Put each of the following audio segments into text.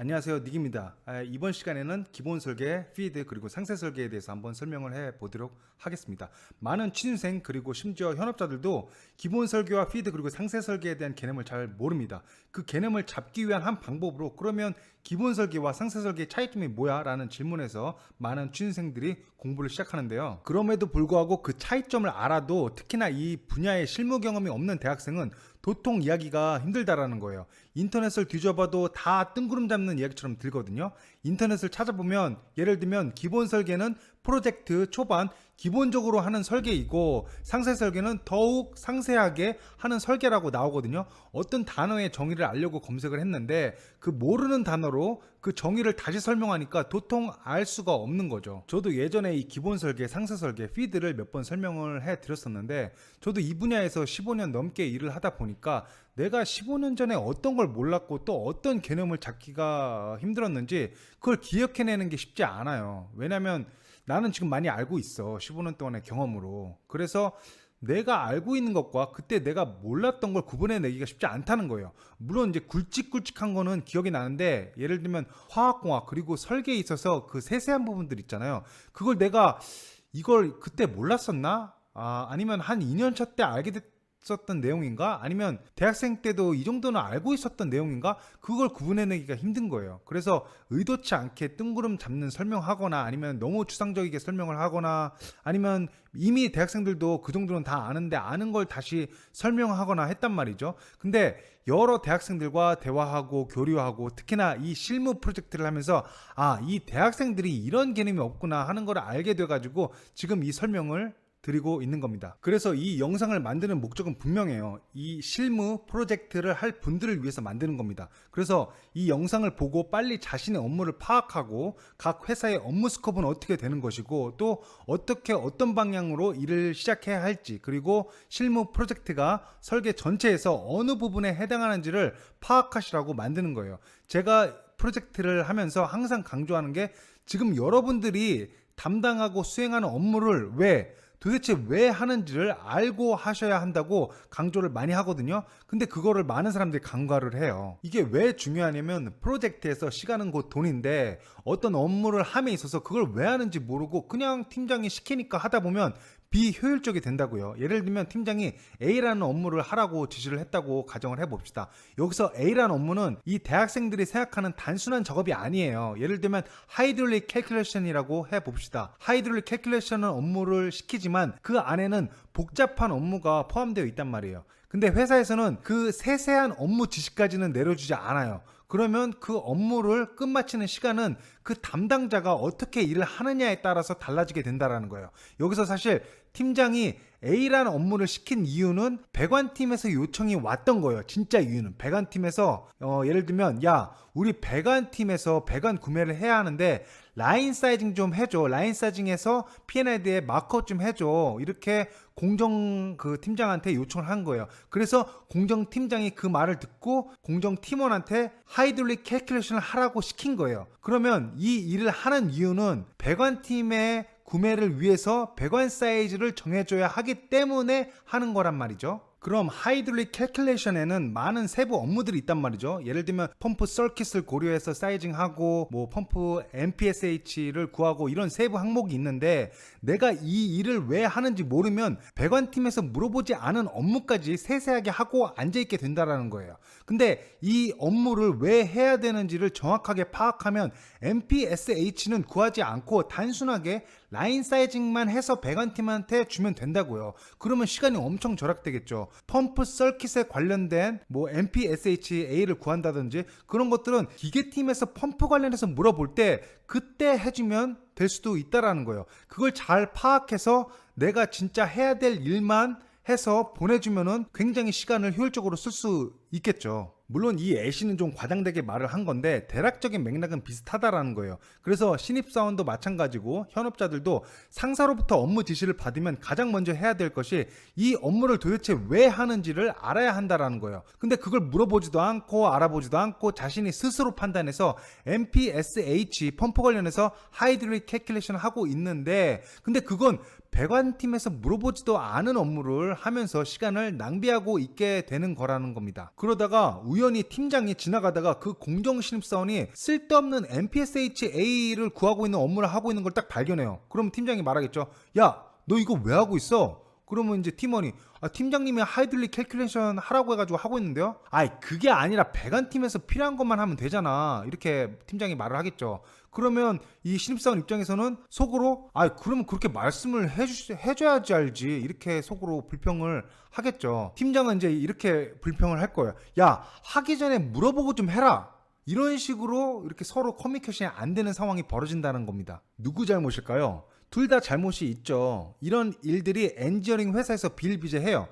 안녕하세요. 닉입니다. 아, 이번 시간에는 기본 설계, 피드 그리고 상세 설계에 대해서 한번 설명을 해 보도록 하겠습니다. 많은 취준생 그리고 심지어 현업자들도 기본 설계와 피드 그리고 상세 설계에 대한 개념을 잘 모릅니다. 그 개념을 잡기 위한 한 방법으로 그러면 기본 설계와 상세 설계의 차이점이 뭐야? 라는 질문에서 많은 취준생들이 공부를 시작하는데요. 그럼에도 불구하고 그 차이점을 알아도 특히나 이 분야의 실무 경험이 없는 대학생은 도통 이야기가 힘들다라는 거예요. 인터넷을 뒤져봐도 다 뜬구름 잡는 이야기처럼 들거든요. 인터넷을 찾아보면 예를 들면 기본 설계는 프로젝트 초반 기본적으로 하는 설계이고 상세 설계는 더욱 상세하게 하는 설계라고 나오거든요. 어떤 단어의 정의를 알려고 검색을 했는데 그 모르는 단어로 그 정의를 다시 설명하니까 도통 알 수가 없는 거죠. 저도 예전에 이 기본 설계, 상세 설계, 피드를 몇 번 설명을 해 드렸었는데 저도 이 분야에서 15년 넘게 일을 하다 보니까 내가 15년 전에 어떤 걸 몰랐고 또 어떤 개념을 잡기가 힘들었는지 그걸 기억해내는 게 쉽지 않아요. 왜냐면 나는 지금 많이 알고 있어. 15년 동안의 경험으로. 그래서 내가 알고 있는 것과 그때 내가 몰랐던 걸 구분해내기가 쉽지 않다는 거예요. 물론 이제 굵직굵직한 거는 기억이 나는데 예를 들면 화학공학 그리고 설계에 있어서 그 세세한 부분들 있잖아요. 그걸 내가 이걸 그때 몰랐었나? 아, 아니면 한 2년 차 때 알게 됐 었던 내용인가? 아니면 대학생 때도 이 정도는 알고 있었던 내용인가? 그걸 구분해내기가 힘든 거예요. 그래서 의도치 않게 뜬구름 잡는 설명하거나 아니면 너무 추상적이게 설명을 하거나 아니면 이미 대학생들도 그 정도는 다 아는데 아는 걸 다시 설명하거나 했단 말이죠. 근데 여러 대학생들과 대화하고 교류하고 특히나 이 실무 프로젝트를 하면서 아, 이 대학생들이 이런 개념이 없구나 하는 걸 알게 돼가지고 지금 이 설명을 드리고 있는 겁니다. 그래서 이 영상을 만드는 목적은 분명해요. 이 실무 프로젝트를 할 분들을 위해서 만드는 겁니다. 그래서 이 영상을 보고 빨리 자신의 업무를 파악하고 각 회사의 업무 스코프는 어떻게 되는 것이고 또 어떻게 어떤 방향으로 일을 시작해야 할지 그리고 실무 프로젝트가 설계 전체에서 어느 부분에 해당하는지를 파악하시라고 만드는 거예요. 제가 프로젝트를 하면서 항상 강조하는 게 지금 여러분들이 담당하고 수행하는 업무를 왜 도대체 왜 하는지를 알고 하셔야 한다고 강조를 많이 하거든요. 근데 그거를 많은 사람들이 간과를 해요. 이게 왜 중요하냐면 프로젝트에서 시간은 곧 돈인데 어떤 업무를 함에 있어서 그걸 왜 하는지 모르고 그냥 팀장이 시키니까 하다 보면 비효율적이 된다고요. 예를 들면 팀장이 A라는 업무를 하라고 지시를 했다고 가정을 해봅시다. 여기서 A라는 업무는 이 대학생들이 생각하는 단순한 작업이 아니에요. 예를 들면 하이드롤릭 캘큘레이션이라고 해봅시다. 하이드롤릭 캘큘레이션은 업무를 시키지만 그 안에는 복잡한 업무가 포함되어 있단 말이에요. 근데 회사에서는 그 세세한 업무 지시까지는 내려주지 않아요. 그러면 그 업무를 끝마치는 시간은 그 담당자가 어떻게 일을 하느냐에 따라서 달라지게 된다라는 거예요. 여기서 사실 팀장이 A라는 업무를 시킨 이유는 배관팀에서 요청이 왔던 거예요. 진짜 이유는 배관팀에서 어, 예를 들면 야 우리 배관팀에서 배관 구매를 해야 하는데 라인 사이징 좀 해줘. 라인 사이징에서 P&ID에 마크업 좀 해줘. 이렇게 공정 그 팀장한테 요청을 한 거예요. 그래서 공정 팀장이 그 말을 듣고 공정 팀원한테 하이드롤릭 캘큘레이션을 하라고 시킨 거예요. 그러면 이 일을 하는 이유는 배관팀의 구매를 위해서 배관 사이즈를 정해줘야 하기 때문에 하는 거란 말이죠. 그럼 하이드롤릭 캘큘레이션에는 많은 세부 업무들이 있단 말이죠. 예를 들면 펌프 서킷을 고려해서 사이징하고 뭐 펌프 MPSH를 구하고 이런 세부 항목이 있는데 내가 이 일을 왜 하는지 모르면 배관팀에서 물어보지 않은 업무까지 세세하게 하고 앉아 있게 된다라는 거예요. 근데 이 업무를 왜 해야 되는지를 정확하게 파악하면 MPSH는 구하지 않고 단순하게 라인 사이징만 해서 배관팀한테 주면 된다고요. 그러면 시간이 엄청 절약되겠죠. 펌프 서킷에 관련된 뭐 MPSHA를 구한다든지 그런 것들은 기계팀에서 펌프 관련해서 물어볼 때 그때 해주면 될 수도 있다라는 거예요. 그걸 잘 파악해서 내가 진짜 해야 될 일만 해서 보내주면은 굉장히 시간을 효율적으로 쓸 수 있겠죠. 물론 이 애쉬는 좀 과장되게 말을 한 건데 대략적인 맥락은 비슷하다라는 거예요. 그래서 신입사원도 마찬가지고 현업자들도 상사로부터 업무 지시를 받으면 가장 먼저 해야 될 것이 이 업무를 도대체 왜 하는지를 알아야 한다라는 거예요. 근데 그걸 물어보지도 않고 알아보지도 않고 자신이 스스로 판단해서 MPSH 펌프 관련해서 하이드롤릭 캘큘레이션을 하고 있는데 근데 그건 배관팀에서 물어보지도 않은 업무를 하면서 시간을 낭비하고 있게 되는 거라는 겁니다. 그러다가 우연히 팀장이 지나가다가 그 공정 신입사원이 쓸데없는 MPSHA를 구하고 있는 업무를 하고 있는 걸 딱 발견해요. 그럼 팀장이 말하겠죠. 야, 너 이거 왜 하고 있어? 그러면 이제 팀원이 아, 팀장님이 하이들리 캘큘레이션 하라고 해가지고 하고 있는데요. 아이 그게 아니라 배관 팀에서 필요한 것만 하면 되잖아. 이렇게 팀장이 말을 하겠죠. 그러면 이 신입사원 입장에서는 속으로 아 그러면 그렇게 말씀을 해주 해줘야지 알지 이렇게 속으로 불평을 하겠죠. 팀장은 이제 이렇게 불평을 할 거예요. 야 하기 전에 물어보고 좀 해라. 이런 식으로 이렇게 서로 커뮤니케이션이 안 되는 상황이 벌어진다는 겁니다. 누구 잘못일까요? 둘 다 잘못이 있죠. 이런 일들이 엔지니어링 회사에서 비일비재해요.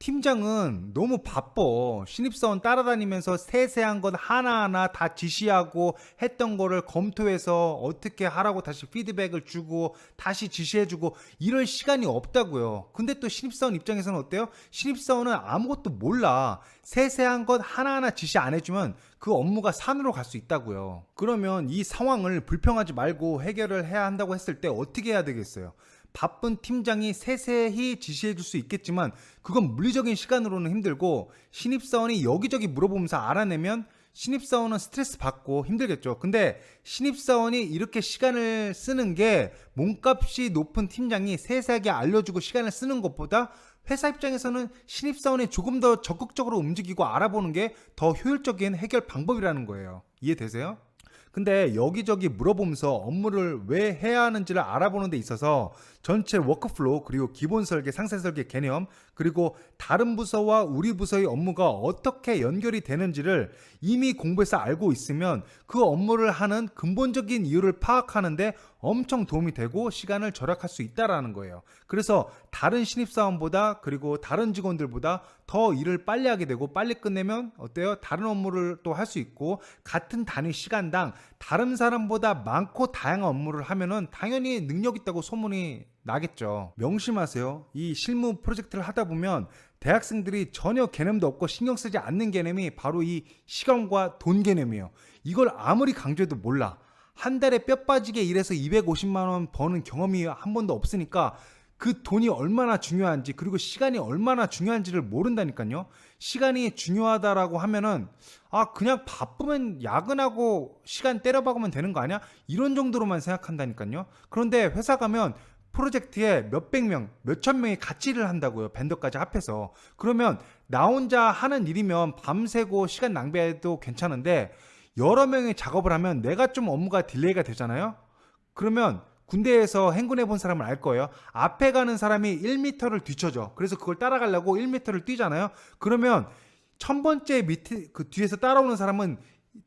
팀장은 너무 바빠. 신입사원 따라다니면서 세세한 것 하나하나 다 지시하고 했던 거를 검토해서 어떻게 하라고 다시 피드백을 주고 다시 지시해주고 이럴 시간이 없다고요. 근데 또 신입사원 입장에서는 어때요? 신입사원은 아무것도 몰라. 세세한 것 하나하나 지시 안 해주면 그 업무가 산으로 갈 수 있다고요. 그러면 이 상황을 불평하지 말고 해결을 해야 한다고 했을 때 어떻게 해야 되겠어요? 바쁜 팀장이 세세히 지시해 줄 수 있겠지만 그건 물리적인 시간으로는 힘들고 신입사원이 여기저기 물어보면서 알아내면 신입사원은 스트레스 받고 힘들겠죠. 근데 신입사원이 이렇게 시간을 쓰는 게 몸값이 높은 팀장이 세세하게 알려주고 시간을 쓰는 것보다 회사 입장에서는 신입사원이 조금 더 적극적으로 움직이고 알아보는 게 더 효율적인 해결 방법이라는 거예요. 이해되세요? 근데 여기저기 물어보면서 업무를 왜 해야 하는지를 알아보는 데 있어서 전체 워크플로우 그리고 기본 설계, 상세 설계 개념 그리고 다른 부서와 우리 부서의 업무가 어떻게 연결이 되는지를 이미 공부해서 알고 있으면 그 업무를 하는 근본적인 이유를 파악하는데 엄청 도움이 되고 시간을 절약할 수 있다라는 거예요. 그래서 다른 신입사원보다 그리고 다른 직원들보다 더 일을 빨리 하게 되고 빨리 끝내면 어때요? 다른 업무를 또 할 수 있고 같은 단위 시간당 다른 사람보다 많고 다양한 업무를 하면은 당연히 능력 있다고 소문이 나겠죠. 명심하세요. 이 실무 프로젝트를 하다 보면 대학생들이 전혀 개념도 없고 신경 쓰지 않는 개념이 바로 이 시간과 돈 개념이에요. 이걸 아무리 강조해도 몰라. 한 달에 뼈 빠지게 일해서 250만 원 버는 경험이 한 번도 없으니까 그 돈이 얼마나 중요한지 그리고 시간이 얼마나 중요한지를 모른다니까요. 시간이 중요하다라고 하면은 아 그냥 바쁘면 야근하고 시간 때려 박으면 되는 거 아니야? 이런 정도로만 생각한다니까요. 그런데 회사 가면 프로젝트에 몇백 명, 몇천 명이 같이 일을 한다고요. 벤더까지 합해서. 그러면 나 혼자 하는 일이면 밤새고 시간 낭비해도 괜찮은데 여러 명이 작업을 하면 내가 좀 업무가 딜레이가 되잖아요. 그러면 군대에서 행군해 본 사람은 알 거예요. 앞에 가는 사람이 1m를 뒤쳐져. 그래서 그걸 따라가려고 1m를 뛰잖아요. 그러면 천 번째 밑에 그 뒤에서 따라오는 사람은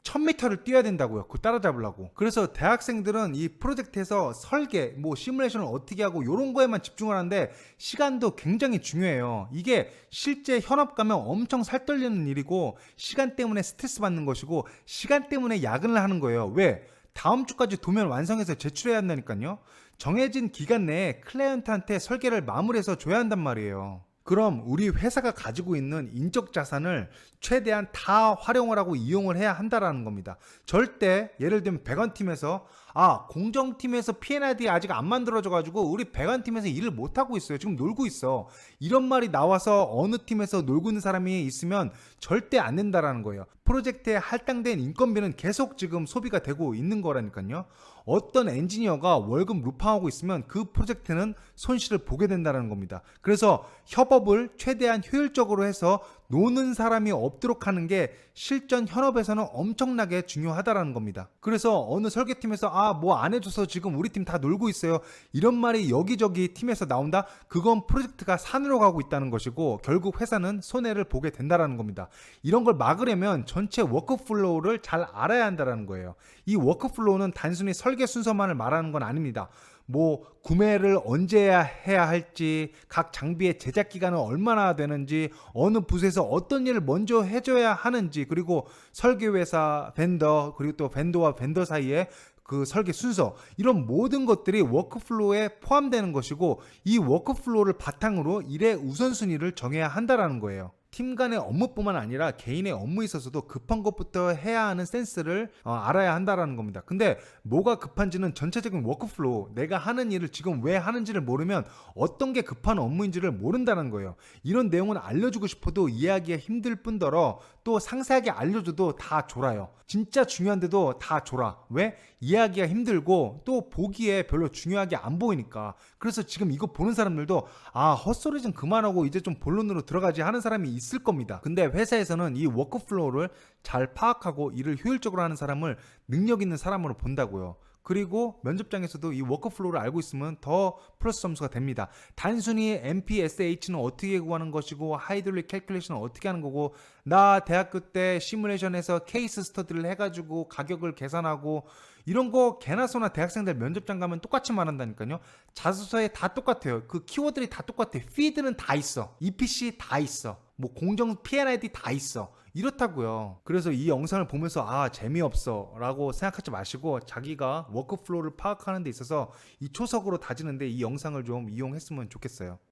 1000m를 뛰어야 된다고요. 그거 따라잡으려고. 그래서 대학생들은 이 프로젝트에서 설계, 뭐 시뮬레이션을 어떻게 하고 이런 거에만 집중을 하는데 시간도 굉장히 중요해요. 이게 실제 현업 가면 엄청 살떨리는 일이고 시간 때문에 스트레스 받는 것이고 시간 때문에 야근을 하는 거예요. 왜? 다음 주까지 도면 완성해서 제출해야 한다니까요. 정해진 기간 내에 클라이언트한테 설계를 마무리해서 줘야 한단 말이에요. 그럼 우리 회사가 가지고 있는 인적 자산을 최대한 다 활용을 하고 이용을 해야 한다라는 겁니다. 절대 예를 들면 배관팀에서 아 공정팀에서 P&ID 아직 안 만들어져 가지고 우리 배관팀에서 일을 못 하고 있어요. 지금 놀고 있어. 이런 말이 나와서 어느 팀에서 놀고 있는 사람이 있으면 절대 안 된다라는 거예요. 프로젝트에 할당된 인건비는 계속 지금 소비가 되고 있는 거라니까요. 어떤 엔지니어가 월급 루팡하고 있으면 그 프로젝트는 손실을 보게 된다는 겁니다. 그래서 협업을 최대한 효율적으로 해서 노는 사람이 없도록 하는 게 실전 현업에서는 엄청나게 중요하다라는 겁니다. 그래서 어느 설계팀에서 아 뭐 안 해줘서 지금 우리 팀 다 놀고 있어요. 이런 말이 여기저기 팀에서 나온다. 그건 프로젝트가 산으로 가고 있다는 것이고 결국 회사는 손해를 보게 된다라는 겁니다. 이런 걸 막으려면 전체 워크플로우를 잘 알아야 한다라는 거예요. 이 워크플로우는 단순히 설계 순서만을 말하는 건 아닙니다. 뭐 구매를 언제 해야 할지, 각 장비의 제작 기간은 얼마나 되는지, 어느 부서에서 어떤 일을 먼저 해줘야 하는지, 그리고 설계 회사, 벤더, 그리고 또 벤더와 벤더 사이에 그 설계 순서 이런 모든 것들이 워크플로우에 포함되는 것이고 이 워크플로우를 바탕으로 일의 우선순위를 정해야 한다라는 거예요. 팀 간의 업무뿐만 아니라 개인의 업무에 있어서도 급한 것부터 해야 하는 센스를 어, 알아야 한다라는 겁니다. 근데 뭐가 급한지는 전체적인 워크플로우, 내가 하는 일을 지금 왜 하는지를 모르면 어떤 게 급한 업무인지를 모른다는 거예요. 이런 내용은 알려주고 싶어도 이해하기가 힘들 뿐더러 또 상세하게 알려줘도 다 졸아요. 진짜 중요한데도 다 졸아. 왜? 이해하기가 힘들고 또 보기에 별로 중요하게 안 보이니까. 그래서 지금 이거 보는 사람들도 아 헛소리 좀 그만하고 이제 좀 본론으로 들어가지 하는 사람이 있을 겁니다. 근데 회사에서는 이 워크플로우를 잘 파악하고 일을 효율적으로 하는 사람을 능력 있는 사람으로 본다고요. 그리고 면접장에서도 이 워크플로우를 알고 있으면 더 플러스 점수가 됩니다. 단순히 MPSH는 어떻게 구하는 것이고 하이드롤릭 캘큘레이션은 어떻게 하는 거고 나 대학교 때 시뮬레이션에서 케이스 스터디를 해가지고 가격을 계산하고 이런 거 개나 소나 대학생들 면접장 가면 똑같이 말한다니까요. 자소서에 다 똑같아요. 그 키워드들이 다 똑같아. 피드는 다 있어. EPC 다 있어. 뭐 공정 P&ID 다 있어. 이렇다고요. 그래서 이 영상을 보면서 아 재미없어 라고 생각하지 마시고 자기가 워크플로우를 파악하는 데 있어서 이 초석으로 다지는데 이 영상을 좀 이용했으면 좋겠어요.